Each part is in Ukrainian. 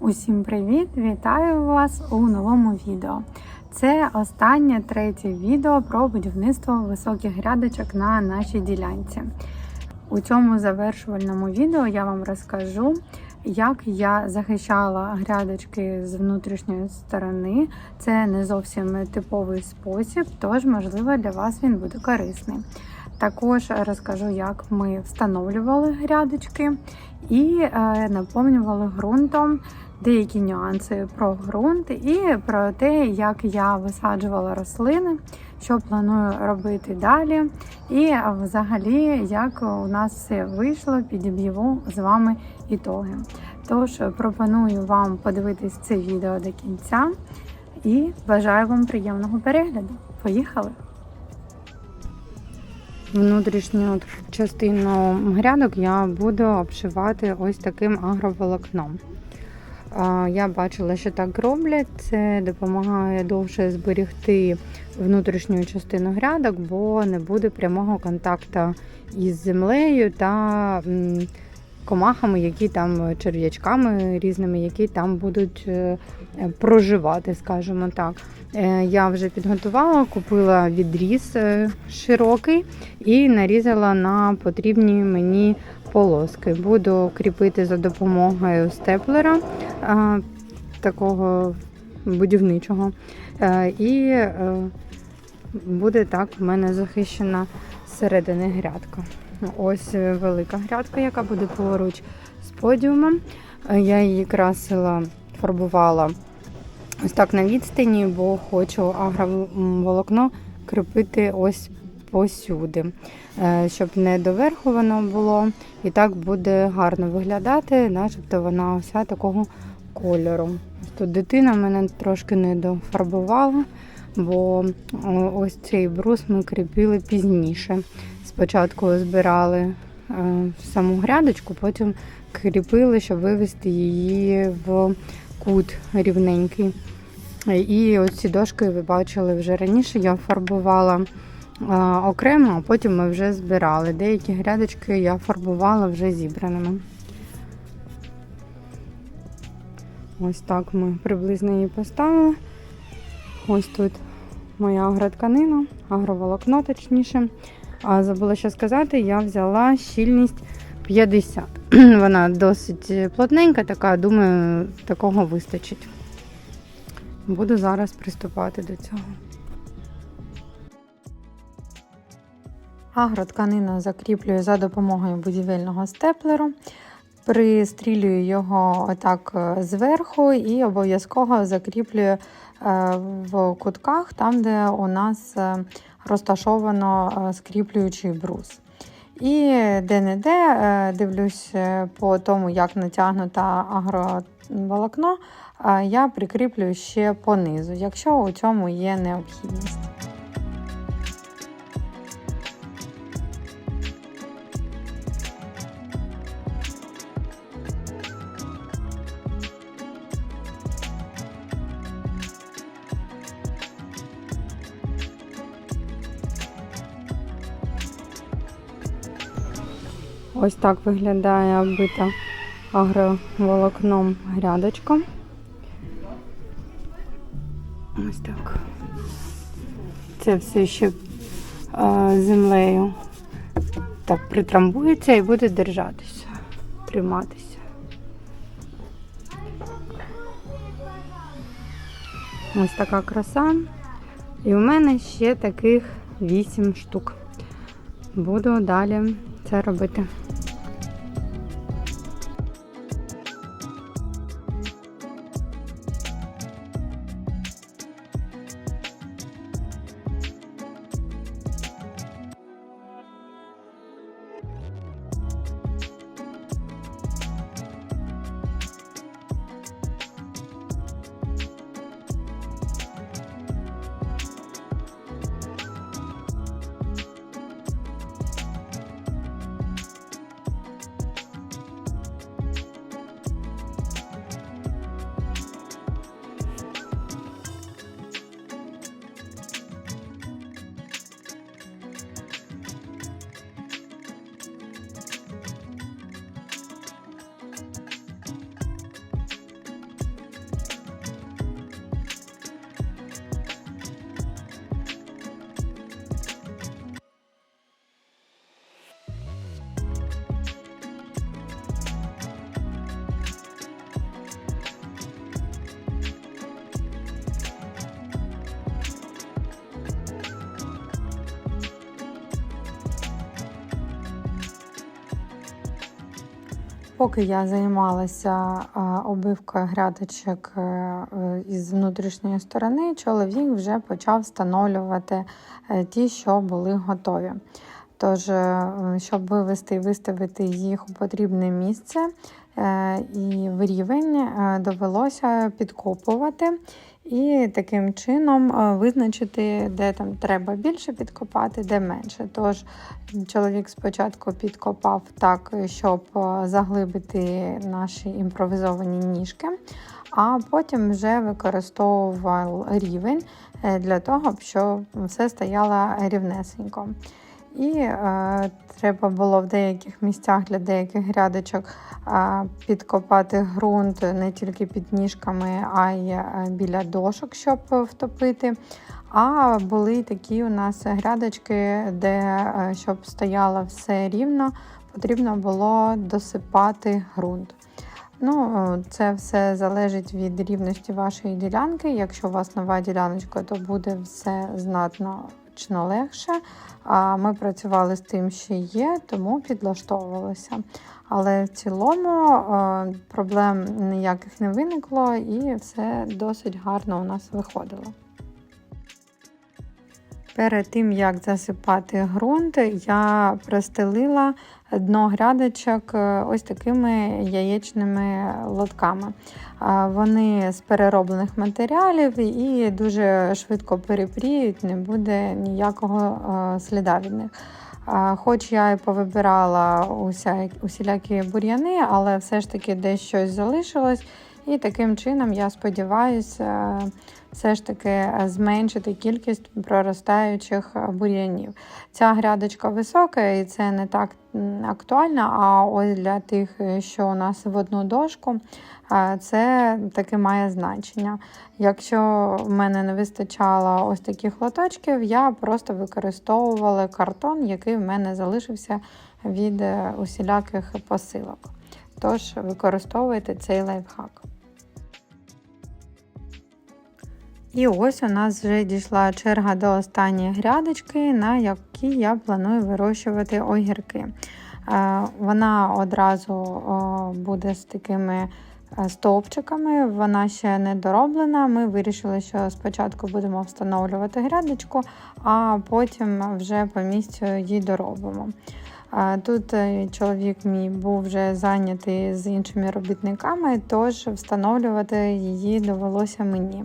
Усім привіт! Вітаю вас у новому відео. Це останнє третє відео про будівництво високих грядочок на нашій ділянці. У цьому завершувальному відео я вам розкажу, як я захищала грядочки з внутрішньої сторони. Це не зовсім типовий спосіб, тож, можливо, для вас він буде корисний. Також розкажу, як ми встановлювали грядочки і е, наповнювали ґрунтом деякі нюанси про ґрунт і про те, як я висаджувала рослини, що планую робити далі. І взагалі, як у нас все вийшло, підіб'ю з вами ітоги. Тож пропоную вам подивитись це відео до кінця і бажаю вам приємного перегляду. Поїхали! Внутрішню частину грядок я буду обшивати ось таким агроволокном. Я бачила, що так роблять. Це допомагає довше зберегти внутрішню частину грядок, бо не буде прямого контакту із землею та комахами, які там черв'ячками різними, які там будуть е, проживати, скажімо так. Е, я вже підготувала, купила відріз е, широкий і нарізала на потрібні мені полоски. Буду кріпити за допомогою степлера такого будівничого. І буде так в мене захищена зсередини грядка. Ось велика грядка, яка буде поруч з подіумом. Я її красила, фарбувала ось так на відстані, бо хочу агроволокно кріпити ось посюди, е, щоб не доверху воно було. І так буде гарно виглядати, начебто вона вся такого кольору. Тут дитина мене трошки не дофарбувала, бо ось цей брус ми кріпили пізніше. Спочатку збирали е, саму грядочку, потім кріпили, щоб вивести її в кут рівненький. І ці дошки ви бачили вже раніше, я фарбувала окремо, а потім ми вже збирали. Деякі грядочки я фарбувала вже зібраними. Ось так ми приблизно її поставили. Ось тут моя агротканина, агроволокно точніше. А забула ще сказати, я взяла щільність 50. Вона досить плотненька, така, думаю, такого вистачить. Буду зараз приступати до цього. Агротканину закріплюю за допомогою будівельного степлеру, пристрілюю його отак е, зверху і обов'язково закріплюю е, в кутках, там, де у нас е, розташовано скріплюючий брус. І де-не-де дивлюсь по тому, як натягнута агроволокно, я прикріплюю ще понизу, якщо у цьому є необхідність. Ось так виглядає оббита агроволокном грядочка. Ось так. Це все ще а, землею так притрамбується і буде держатися, триматися. Ось така краса. І у мене ще таких 8 штук. Буду далі це робити. Поки я займалася обивкою грядочок е, е, із внутрішньої сторони, чоловік вже почав встановлювати е, ті, що були готові. Тож, е, щоб вивести і виставити їх у потрібне місце е, і в рівень, е, довелося підкопувати і таким чином е, визначити, де там треба більше підкопати, де менше. Тож чоловік спочатку підкопав так, щоб е, заглибити наші імпровізовані ніжки, а потім вже використовував рівень е, для того, щоб все стояло рівнесенько. І е, треба було в деяких місцях для деяких грядочок е, підкопати ґрунт не тільки під ніжками, а й е, біля дошок, щоб втопити. А були такі у нас грядочки, де е, щоб стояло все рівно, потрібно було досипати ґрунт. Ну, це все залежить від рівності вашої ділянки. Якщо у вас нова діляночка, то буде все знатно значно легше. А ми працювали з тим, що є, тому підлаштовувалися. Але в цілому е, проблем ніяких не виникло і все досить гарно у нас виходило. Перед тим, як засипати ґрунт, я простелила дно грядочок е, ось такими яєчними лотками. Вони з перероблених матеріалів і дуже швидко перепріють, не буде ніякого е, сліда від них. Хоч я і повибирала усілякі бур'яни, але все ж таки десь щось залишилось. І таким чином, я сподіваюся, все ж таки зменшити кількість проростаючих бур'янів. Ця грядочка висока і це не так актуально, а ось для тих, що у нас в одну дошку, це таки має значення. Якщо в мене не вистачало ось таких лоточків, я просто використовувала картон, який в мене залишився від усіляких посилок. Тож використовуйте цей лайфхак. І ось у нас вже дійшла черга до останньої грядочки, на якій я планую вирощувати огірки. Вона одразу буде з такими стовпчиками, вона ще не дороблена. Ми вирішили, що спочатку будемо встановлювати грядочку, а потім вже по місцю її доробимо. Тут е, чоловік мій був вже зайнятий з іншими робітниками, тож встановлювати її довелося мені.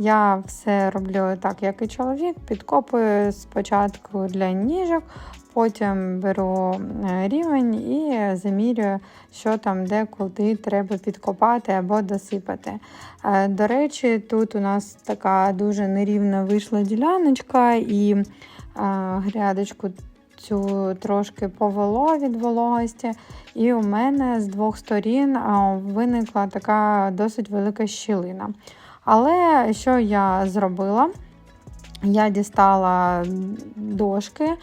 Я все роблю так, як і чоловік, підкопую спочатку для ніжок, потім беру е, рівень і замірюю, що там, де, куди треба підкопати або досипати. Е, до речі, тут у нас така дуже нерівна вийшла діляночка і е, грядочку. Цю трошки повело від вологості, і у мене з двох сторін виникла така досить велика щілина. Але що я зробила? Я дістала дошки,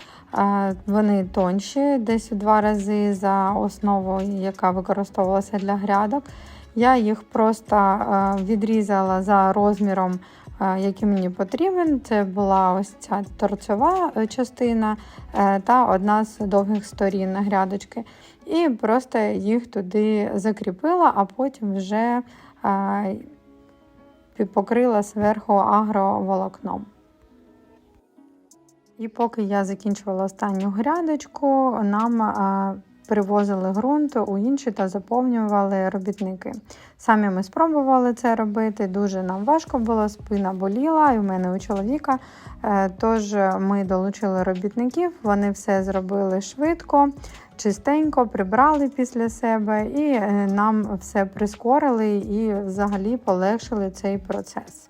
вони тонші, десь у два рази за основу, яка використовувалася для грядок. Я їх просто відрізала за розміром, який мені потрібен. Це була ось ця торцева е, частина е, та одна з довгих сторін грядочки. І просто їх туди закріпила, а потім вже покрила зверху агроволокном. І поки я закінчувала останню грядочку, нам а, привозили ґрунт у інші та заповнювали робітники. Самі ми спробували це робити, дуже нам важко було, спина боліла, і в мене у чоловіка. Е, тож ми долучили робітників, вони все зробили швидко чистенько прибрали після себе, і е, нам все прискорили і взагалі полегшили цей процес.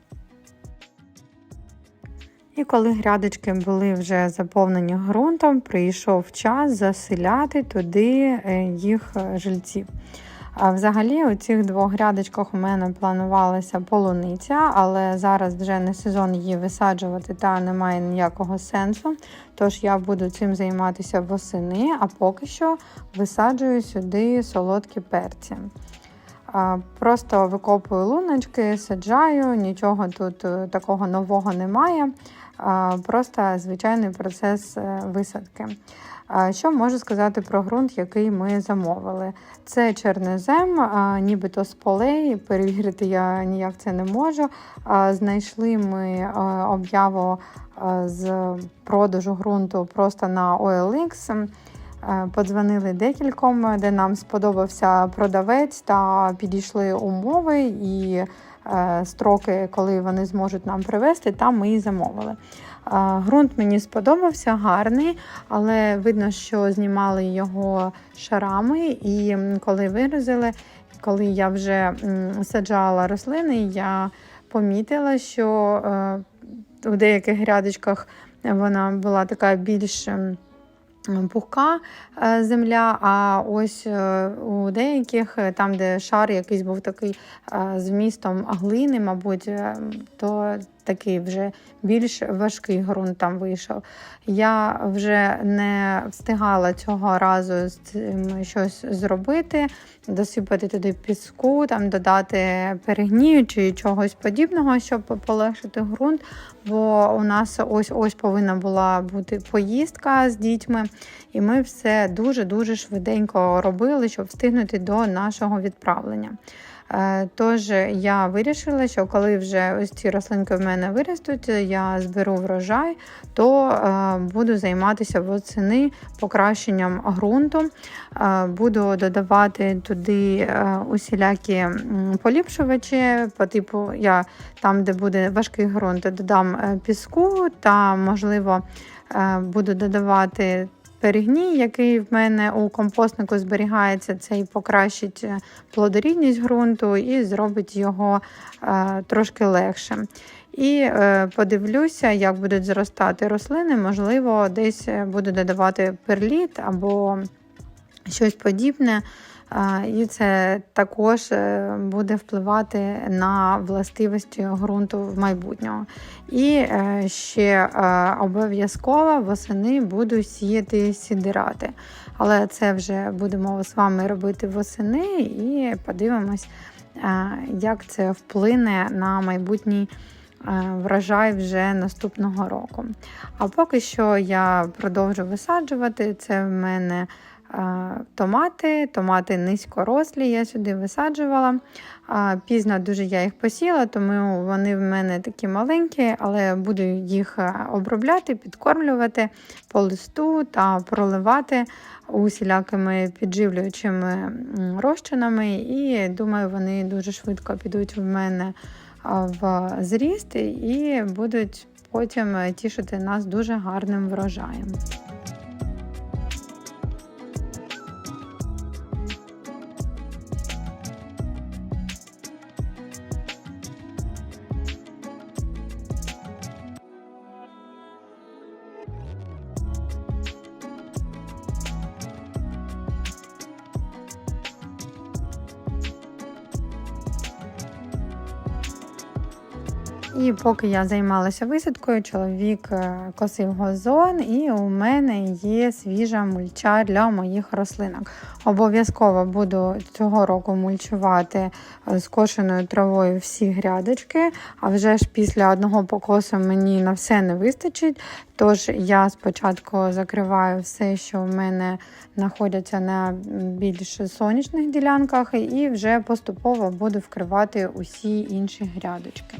І коли грядочки були вже заповнені ґрунтом, прийшов час заселяти туди е, їх жильців. А взагалі, у цих двох грядочках у мене планувалася полуниця, але зараз вже не сезон її висаджувати та немає ніякого сенсу. Тож я буду цим займатися восени, а поки що висаджую сюди солодкі перці. Просто викопую луночки, саджаю, нічого тут е, такого нового немає. Просто звичайний процес е, висадки. Що можу сказати про ґрунт, який ми замовили? Це чорнозем, а, нібито з полей. Перевірити я ніяк це не можу. Знайшли ми об'яву з продажу ґрунту просто на OLX. Е, Подзвонили декільком, де нам сподобався продавець та підійшли умови і е, строки, коли вони зможуть нам привезти, там ми і замовили. Е, Ґрунт мені сподобався, гарний, але видно, що знімали його шарами, і коли вирізали, коли я вже саджала рослини, я помітила, що е, у деяких грядочках вона була така більш. Пухка е, земля, а ось е, у деяких, е, там, де шар якийсь був такий з вмістом глини, мабуть, то такий вже більш важкий ґрунт там вийшов. Я вже не встигала цього разу з цим щось зробити, досипати туди піску, там додати перегнію чи чогось подібного, щоб полегшити ґрунт. Бо у нас ось ось повинна була бути поїздка з дітьми, і ми все дуже-дуже швиденько робили, щоб встигнути до нашого відправлення. Е, Тож я вирішила, що коли вже ось ці рослинки в мене виростуть, я зберу врожай, то е, буду займатися восени покращенням ґрунту. Е, Буду додавати туди е, усілякі поліпшувачі, по типу я там, де буде важкий ґрунт, додам е, піску та, можливо, е, буду додавати. Перегній, який в мене у компостнику зберігається, цей покращить е, плодорідність ґрунту і зробить його е, трошки легшим. І е, подивлюся, як будуть зростати рослини. Можливо, десь буду додавати перліт або щось подібне. І це також е, буде впливати на властивості ґрунту в майбутнього. І е, ще е, обов'язково восени буду сіяти сідирати. Але це вже будемо з вами робити восени і подивимось, як це вплине на майбутній врожай вже наступного року. А поки що я продовжу висаджувати. Це в мене томати, томати низькорослі, я сюди висаджувала. Пізно дуже я їх посіла, тому вони в мене такі маленькі, але буду їх е, обробляти, підкормлювати по листу та проливати усілякими підживлюючими розчинами. І думаю, вони дуже швидко підуть в мене в зріст і будуть потім е, тішити нас дуже гарним врожаєм. І поки я займалася висадкою, чоловік е, косив газон, і у мене є свіжа мульча для моїх рослинок. Обов'язково буду цього року мульчувати е, скошеною травою всі грядочки, а вже ж після одного покосу мені на все не вистачить. Тож я спочатку закриваю все, що в мене знаходяться на більш сонячних ділянках, і вже поступово буду вкривати усі інші грядочки.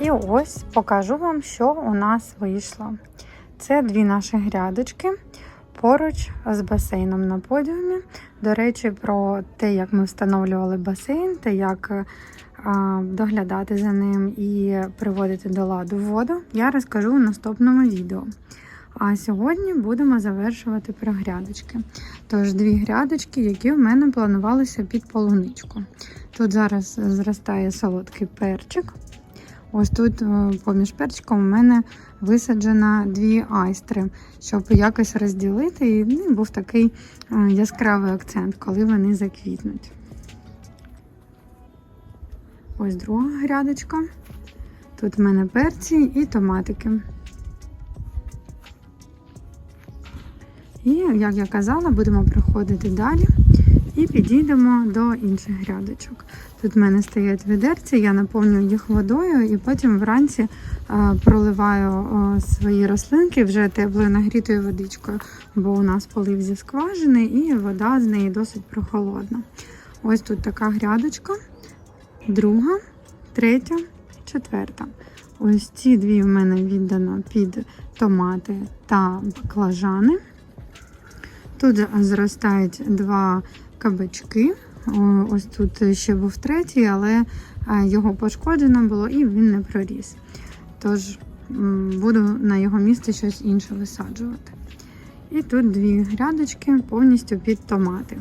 І ось покажу вам, що у нас вийшло. Це дві наші грядочки поруч з басейном на подіумі. До речі, про те, як ми встановлювали басейн, та як а, доглядати за ним і приводити до ладу воду, я розкажу у наступному відео. А сьогодні будемо завершувати про грядочки. Тож дві грядочки, які в мене планувалися під полуничку. Тут зараз зростає солодкий перчик. Ось тут е, поміж перчиком у мене висаджена дві айстри, щоб якось розділити, і ну, був такий е, яскравий акцент, коли вони заквітнуть. Ось друга грядочка. Тут в мене перці і томатики. І, як я казала, будемо приходити далі І підійдемо до інших грядочок. Тут в мене стоять відерці, я наповнюю їх водою і потім вранці е, проливаю свої рослинки вже теплою нагрітою водичкою, бо у нас полив зі скважини і вода з неї досить прохолодна. Ось тут така грядочка, друга, третя, четверта. Ось ці дві в мене віддано під томати та баклажани. Тут зростають два кабачки. Ось тут ще був третій, але е, його пошкоджено було і він не проріс. Тож буду на його місце щось інше висаджувати. І тут дві грядочки повністю під томати.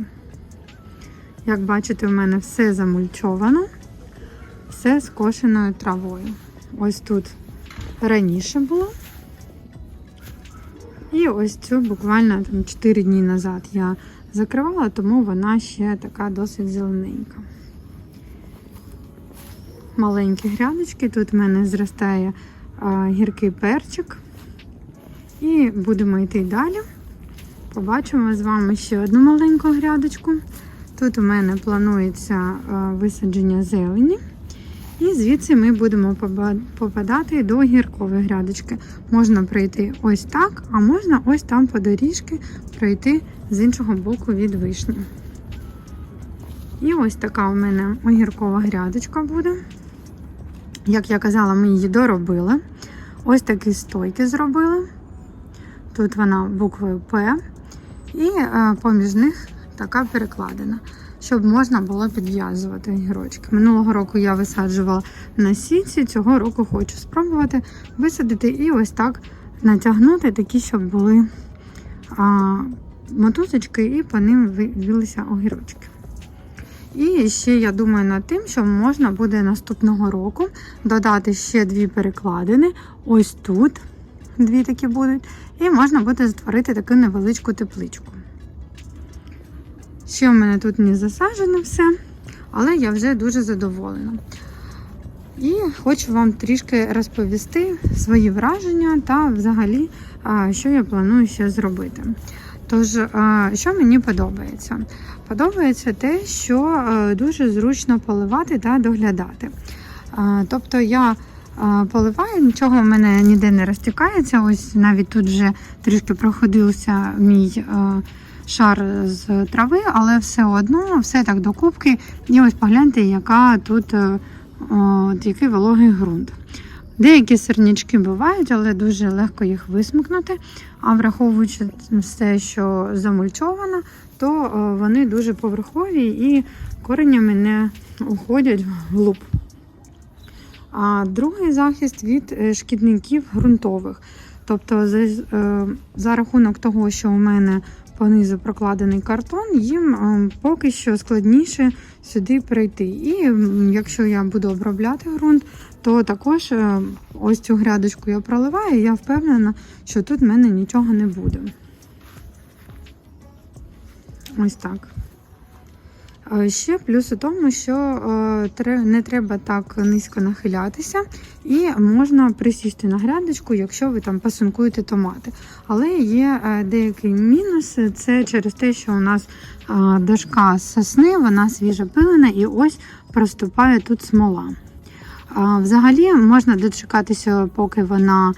Як бачите, у мене все замульчовано, все скошеною травою. Ось тут раніше було. І ось цю буквально там 4 дні назад я закривала, тому вона ще така досить зелененька. Маленькі грядочки. Тут в мене зростає а, гіркий перчик. І будемо йти далі. Побачимо з вами ще одну маленьку грядочку. Тут у мене планується а, висадження зелені. І звідси ми будемо попадати до гіркової грядочки. Можна пройти ось так, а можна ось там по доріжки пройти з іншого боку від вишні. І ось така у мене огіркова грядочка буде. Як я казала, ми її доробили. Ось такі стойки зробили. Тут вона буквою П. І е, поміж них така перекладина, щоб можна було підв'язувати огірочки. Минулого року я висаджувала на сітці, цього року хочу спробувати висадити і ось так натягнути, такі, щоб були а, мотузочки, і по ним вилися огірочки. І ще я думаю над тим, що можна буде наступного року додати ще дві перекладини. Ось тут дві такі будуть. І можна буде створити таку невеличку тепличку. Ще в мене тут не засаджено все, але я вже дуже задоволена. І хочу вам трішки розповісти свої враження та взагалі, що я планую ще зробити. Тож, що мені подобається? Подобається те, що дуже зручно поливати та доглядати. Тобто я поливаю, нічого в мене ніде не розтікається. Ось навіть тут вже трішки проходився мій шар з трави, але все одно все так докупки. І ось погляньте, яка тут е, от, який вологий ґрунт. Деякі сирнячки бувають, але дуже легко їх висмикнути. А враховуючи все, що замульчовано, то е, вони дуже поверхові і коренями не уходять вглуб. А другий захист від е, шкідників ґрунтових. Тобто, за, е, за рахунок того, що у мене понизу прокладений картон, їм е, поки що складніше сюди прийти. І якщо я буду обробляти ґрунт, то також ось цю грядочку я проливаю, і я впевнена, що тут в мене нічого не буде. Ось так. Ще плюс у тому, що е, не треба так низько нахилятися, і можна присісти на грядочку, якщо ви там пасинкуєте томати. Але є е, деякий мінус, це через те, що у нас е, дошка сосни, вона свіже пилена, і ось проступає тут смола. Взагалі можна дочекатися, поки вона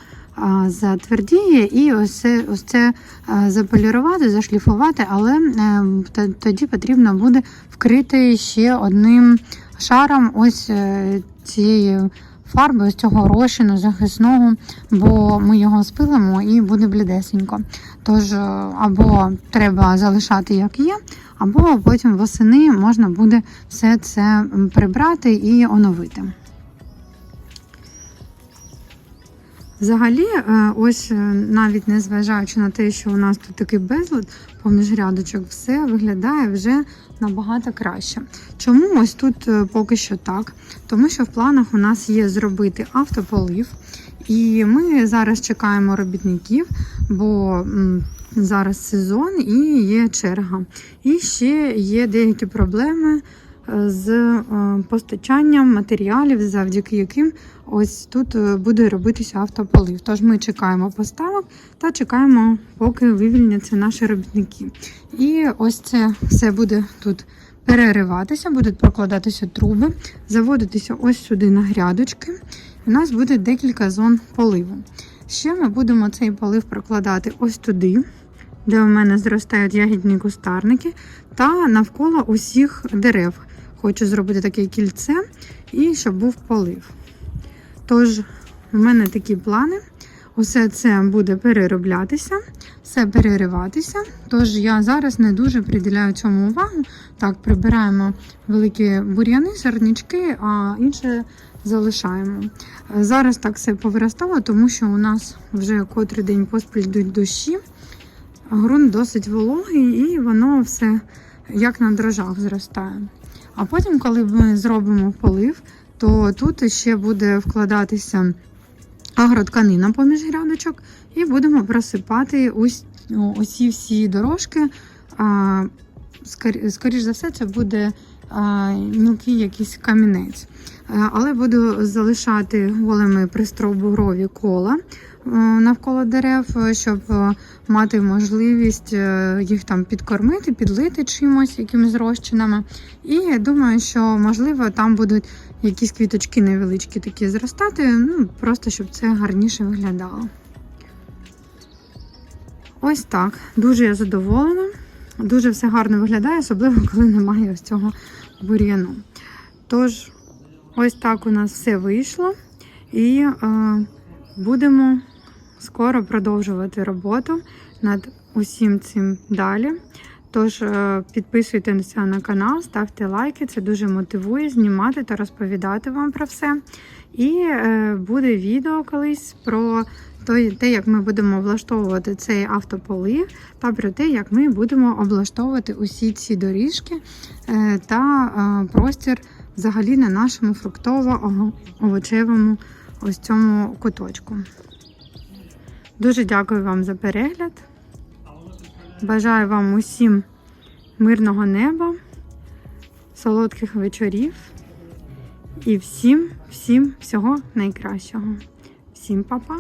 затвердіє, і ось це, ось це заполірувати, зашліфувати, але тоді потрібно буде вкрити ще одним шаром ось е, цієї фарби, ось цього розчину захисного, бо ми його спилимо і буде блідесенько. Тож е, або треба залишати як є, або потім восени можна буде все це прибрати і оновити. Взагалі, е, ось е, навіть не зважаючи на те, що у нас тут такий безлад поміж рядочок, все виглядає вже набагато краще. Чому ось тут е, поки що так? Тому що в планах у нас є зробити автополив, і ми зараз чекаємо робітників, бо зараз сезон і є черга. І ще є деякі проблеми з е, постачанням матеріалів, завдяки яким ось тут е, буде робитися автополив. Тож ми чекаємо поставок та чекаємо, поки вивільняться наші робітники. І ось це все буде тут перериватися, будуть прокладатися труби, заводитися ось сюди на грядочки. У нас буде декілька зон поливу. Ще ми будемо цей полив прокладати ось туди, де у мене зростають ягідні кустарники, та навколо усіх дерев. Хочу зробити таке кільце і щоб був полив. Тож, у мене такі плани. Усе це буде перероблятися, все перериватися. Тож я зараз не дуже приділяю цьому увагу. Так, прибираємо великі бур'яни, сорнячки, а інше залишаємо. Зараз так все повиростало, тому що у нас вже котрий день поспіль йдуть дощі. Грунт досить вологий і воно все як на дрожжах зростає. А потім, коли ми зробимо полив, то тут ще буде вкладатися агротканина поміж грядочок, і будемо просипати усі всі дорожки. А, скорі- Скоріш за все, це буде мілкий якийсь камінець. Але буду залишати голими пристовбурові кола навколо дерев, е, щоб е, мати можливість е, їх там підкормити, підлити чимось, якимись розчинами. І я думаю, що можливо там будуть якісь квіточки невеличкі такі зростати, ну просто щоб це гарніше виглядало. Ось так. Дуже я задоволена. Дуже все гарно виглядає, особливо коли немає ось цього бур'яну. Тож, ось так у нас все вийшло. І е, будемо скоро продовжувати роботу над усім цим далі. Тож е, підписуйтеся на канал, ставте лайки, це дуже мотивує знімати та розповідати вам про все. І е, буде відео колись про те, як ми будемо влаштовувати цей автополив, та про те, як ми будемо облаштовувати усі ці доріжки е, та простір взагалі на нашому фруктово-овочевому ось цьому куточку. Дуже дякую вам за перегляд. Бажаю вам усім мирного неба, солодких вечорів і всім, всім всього найкращого. Всім па-па!